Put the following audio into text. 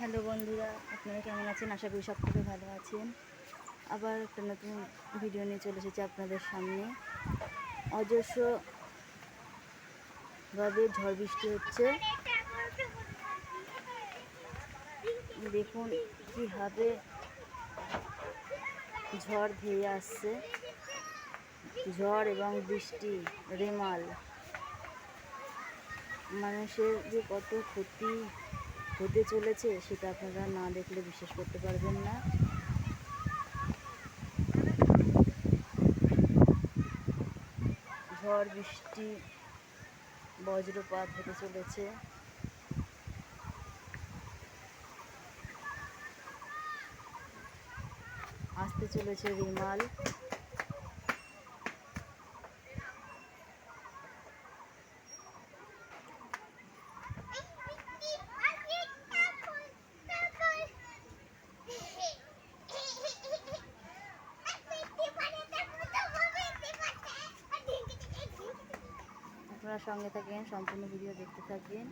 Hello বন্ধুরা, আপনারা কেমন আছেন? আশা করি সকলে ভালো আছেন। আবার একটা নতুন ভিডিও নিয়ে চলে এসেছি আপনাদের সামনে। অজস্রভাবে ঝড় বৃষ্টি হচ্ছে। দেখুন কীভাবে ঝড় ধেয়ে আসছে। ঝড় এবং বৃষ্টি, রেমাল। মানুষের যে কত ক্ষতি হতে চলেছে, সেটা আপনারা না দেখলে বিশ্বাস করতে পারবেন না। ঝড়, বৃষ্টি, বজ্রপাত হতে চলেছে। আসতে চলেছে রিমাল। আপনারা সঙ্গে থাকেন সম্পূর্ণ ভিডিও দেখতে থাকবেন